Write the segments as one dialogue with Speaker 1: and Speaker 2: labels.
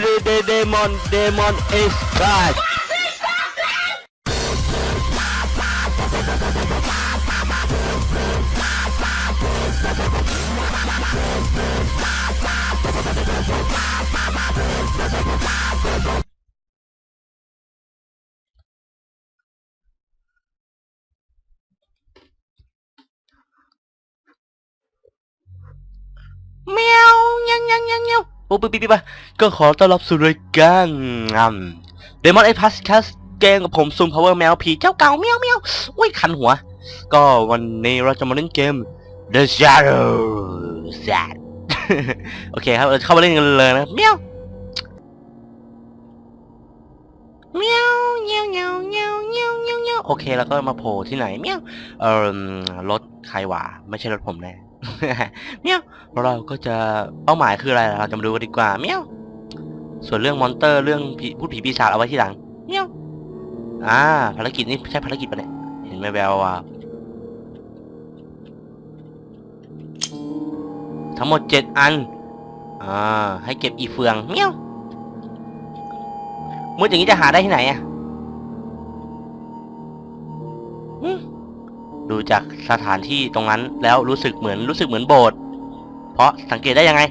Speaker 1: the demon, demon is back. Meow, nhăng nhăng nhăng nhăng. ปุ๊บปิ๊บปิ๊บก็ขอต้อนรับสู่รายการเดมอนไอพัสคัสเกมกับผมซุมพาวเวอร์แมวผีเจ้าเก่าเมียวเมียวอุ้ยคันหัว ก็วันนี้เราจะมาเล่นเกม The Shadow Sad โอเคครับเราเข้ามาเล่นกันเลยนะเมียวเมียวเงี้ยวเงี้ยวเงี้ยวเงี้ยวเงี้ยวโอเคแล้วก็มาโผล่ที่ไหนเมียวเออรถใครวะไม่ใช่รถผมแน่ เมียวเราก็จะเป้าหมายคืออะไรเราจะมาดูกันดีกว่าเมียวส่วนเรื่องมอนเตอร์เรื่องผีพูดผีปีศาจเอาไว้ที่หลังเมียวอ่าภารกิจนี่ใช่ภารกิจปะเนี่ยเห็นแววว่าทั้งหมดเจ็ดอันอ่าให้เก็บอีเฟืองเมียวมืดอย่างนี้จะหาได้ที่ไหนอะ ดูจากสถานที่ตรงนั้นแล้วรู้สึกเหมือนรู้สึกเหมือนโบสถ์เพราะสังเกตได้ยังไง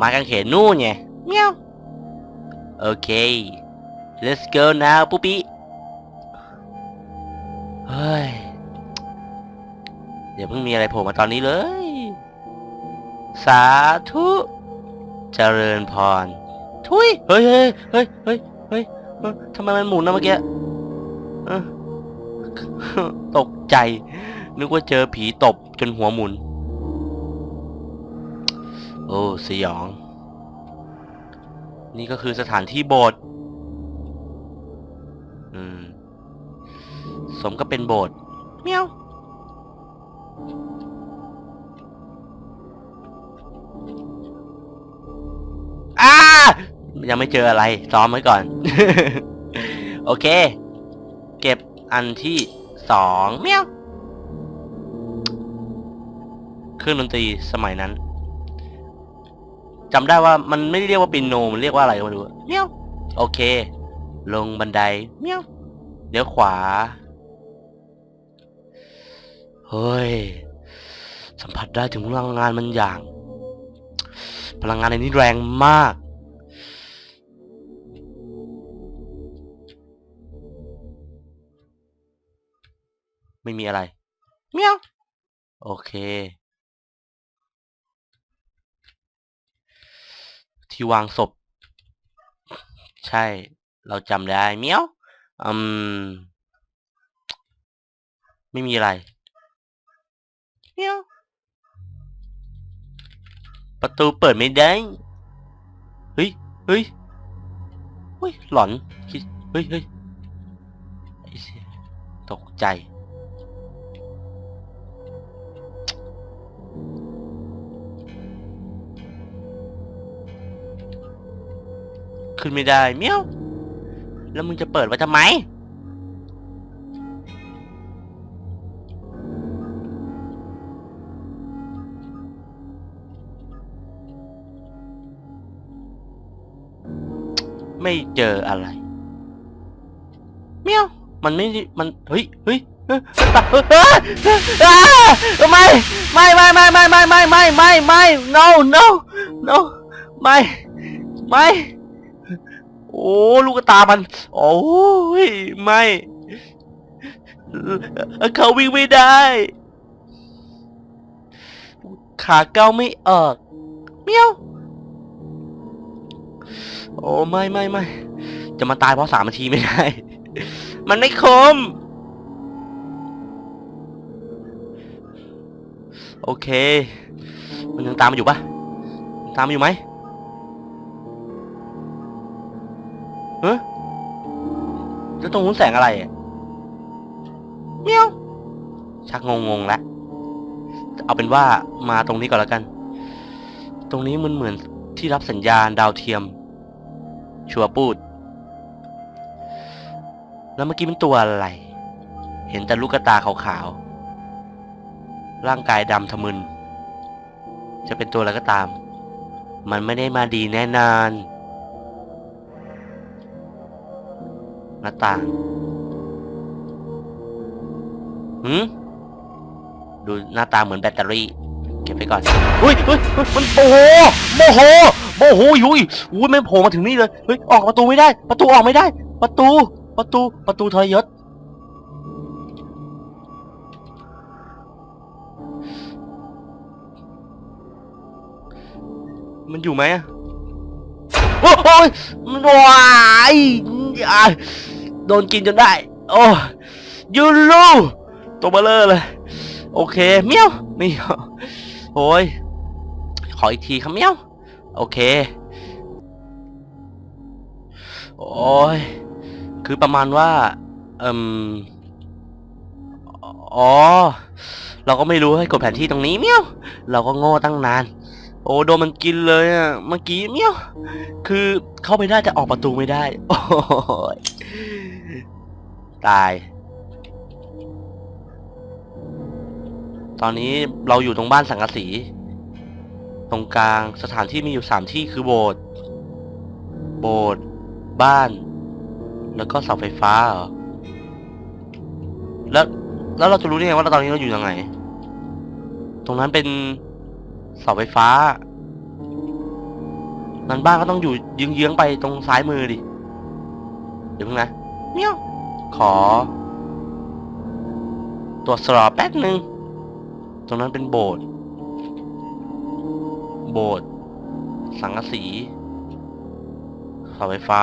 Speaker 1: มากางเขนนู่นไงเมียวโอเค let's go now ปุ๊ปีเฮ้ยเดี๋ยวเพิ่งมีอะไรโผล่มาตอนนี้เลย สาธุเจริญพร ทุย เฮ้ยเฮ้ยเฮ้ยเฮ้ยเฮ้ยทำไมมันหมุนนะเมื่อกี้ตกใจ นึกว่าเจอผีตบจนหัวหมุน โอ้สยอง นี่ก็คือสถานที่โบสถ์อืม สมก็เป็นโบสถ์เมียวอายังไม่เจออะไร ซ้อมไว้ก่อน โอเค เก็บอันที่สองเมียว รื่องดนตรีสมัยนั้นจำได้ว่ามันไม่ได้เรียกว่าปินโนมันเรียกว่าอะไรก็ไม่รู้เมียวโอเค ลงบันไดเมียวเดี๋ยวขวาเฮ้ยสัมผัสได้ถึงพลังงานมันอย่าง พลังงานในนี้แรงมาก ไม่มีอะไร เมียว โอเค ที่วางศพ ใช่ เราจำได้เมียวอืม ไม่มีอะไรเมียวประตูเปิดไม่ได้ เฮ้ย เฮ้ย เฮ้ย หลอนคิดเฮ้ย เฮ้ยไอ้เหี้ยตกใจ ขึ้นไม่ได้เมี้ยวแล้วมึงจะเปิดไว้ทำไม ไม่เจออะไร เมี้ยว มันไม่ด้มัน เฮ้ย เฮ้ยไม่ไม่ไม่ไม่ไม่ไม่ไม่ไม่ไม่ไม่ no no no ไม่ไม่ โอ้ลูกตามัน โอ้ยไม่เขาวิ่งไม่ได้ ขาเก้าไม่ออกเมียวโอ้ไม่ไม่ไม่จะมาตายเพราะสามนาทีไม่ได้ มันไม่คม โอเค มันยังตามมาอยู่ปะตามมาอยู่ไหม แล้วตรงนู้นแสงอะไรอะเมียวชักงงงๆแล้วเอาเป็นว่ามาตรงนี้ก่อนแล้วกัน ตรงนี้มันเหมือนที่รับสัญญาณดาวเทียม ชัวร์ปูด แล้วเมื่อกี้มันตัวอะไร เห็นแต่ลูกตาขาวๆร่างกายดำทะมึน จะเป็นตัวอะไรก็ตาม มันไม่ได้มาดีแน่นอน หน้าต่างหืมดูหน้าตาเหมือนแบตเตอรี่ เก็บไปก่อนอุ้ยเฮ้ยเฮ้ยมันโอ้โหโมโหโมโหยุยอุ้ยแม่งโผล่มาถึงนี่เลยเฮ้ยออกประตูไม่ได้ ประตูออกไม่ได้ ประตู ประตู ประตูทรยศมันอยู่ไหมอะโอ้ยมันวาย อะโดนกินจนได้ โอ้ยูรูตัวเบลเลอร์เลย โอเคเมียวนี่โอ้ยขออีกทีครับเมียว โอเค โอ้ยคือประมาณว่าเอ่มอ๋อ เราก็ไม่รู้ให้กดแผนที่ตรงนี้เมียว เราก็โง่ตั้งนาน โอ้โดนมันกินเลยอะเมื่อกี้เมียว คือเข้าไปได้แต่ออกประตูไม่ได้โอ้ยตาย ตอนนี้เราอยู่ตรงบ้านสังกะสี ตรงกลางสถานที่มีอยู่สามที่คือโบสถ์โบสถ์บ้าน แล้วก็เสาไฟฟ้าเหรอแล้วแล้วเราจะรู้ได้ไงว่าตอนนี้เราอยู่ยังไง ตรงนั้นเป็น เสาไฟฟ้านั้นบ้านก็ต้องอยู่เยื้องๆไปตรงซ้ายมือดิ เดี๋ยวเพิ่งนะเมียวขอ ตรวจสอบแป๊บหนึ่งตรงนั้นเป็นโบสถ์โบสถ์สังกะสีเสาไฟฟ้า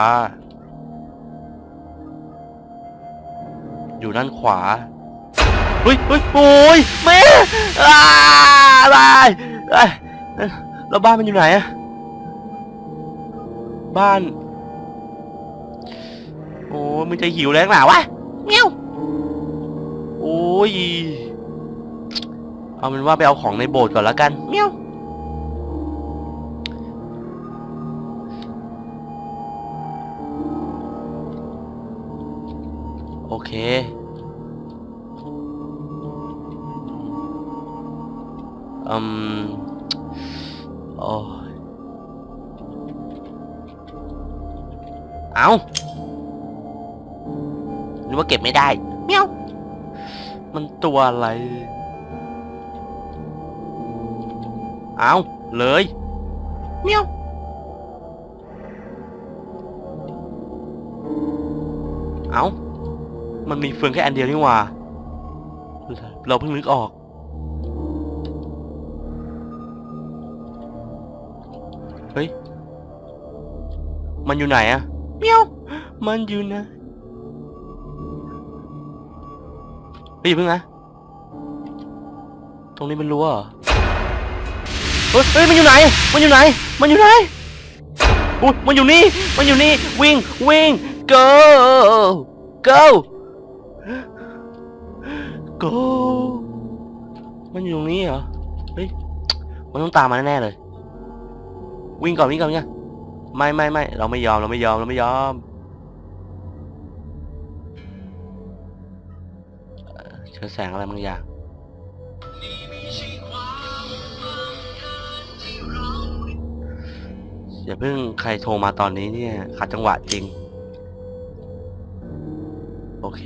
Speaker 1: อยู่ด้านขวาเฮ้ยเฮ้ยโอ้ยแม่อ้าตาย เอ้ยแล้วบ้านมันอยู่ไหนอะบ้าน โอ้มึงจะหิวแรงหนาวะเมียวโอ้ย เอาเป็นว่าไปเอาของในโบสถ์ก่อนแล้วกันเมียวโอเค อืมโอ้เอาหรือว่าเก็บไม่ได้เมียวมันตัวอะไร เอาเลยเมียวเอามันมีเฟืองแค่อันเดียวนี่หว่า เราเพิ่งนึกออก เฮ้ย มันอยู่ไหนอะเมียว มันอยู่ไหนเฮ้ยอย่าเพิ่งนะ ตรงนี้มันรั้วเหรอเฮ้ยเฮ้ย มันอยู่ไหน มันอยู่ไหน มันอยู่ไหนอุ้ยมันอยู่นี่ มันอยู่นี่ วิ่ง วิ่ง go go go มันอยู่ตรงนี้เหรอ เฮ้ย มันต้องตามมาแน่ๆเลย วิ่งก่อนวิ่งก่อนวิ่งก่อนไม่ไม่ไม่เราไม่ยอมเราไม่ยอมเราไม่ยอมเจอแสงอะไรบางอย่างอย่าเพิ่งใครโทรมาตอนนี้เนี่ยขัดจังหวะจริง โอเค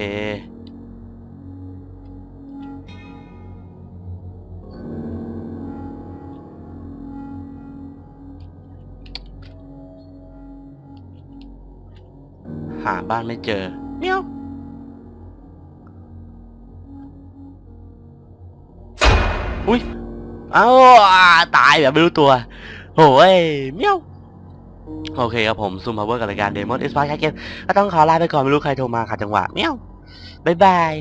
Speaker 1: หาบ้านไม่เจอเมียวอุ้ยเอ้าตายแบบไม่รู้ตัวโอ้ยเมียวโอเคครับผมซูมพาวเวอร์กับรายการ Demon X p a r แคเกมก็ต้องขอลาไปก่อนไม่รู้ใครโทรมาขัดจังหวะเมียวบ๊ายบาย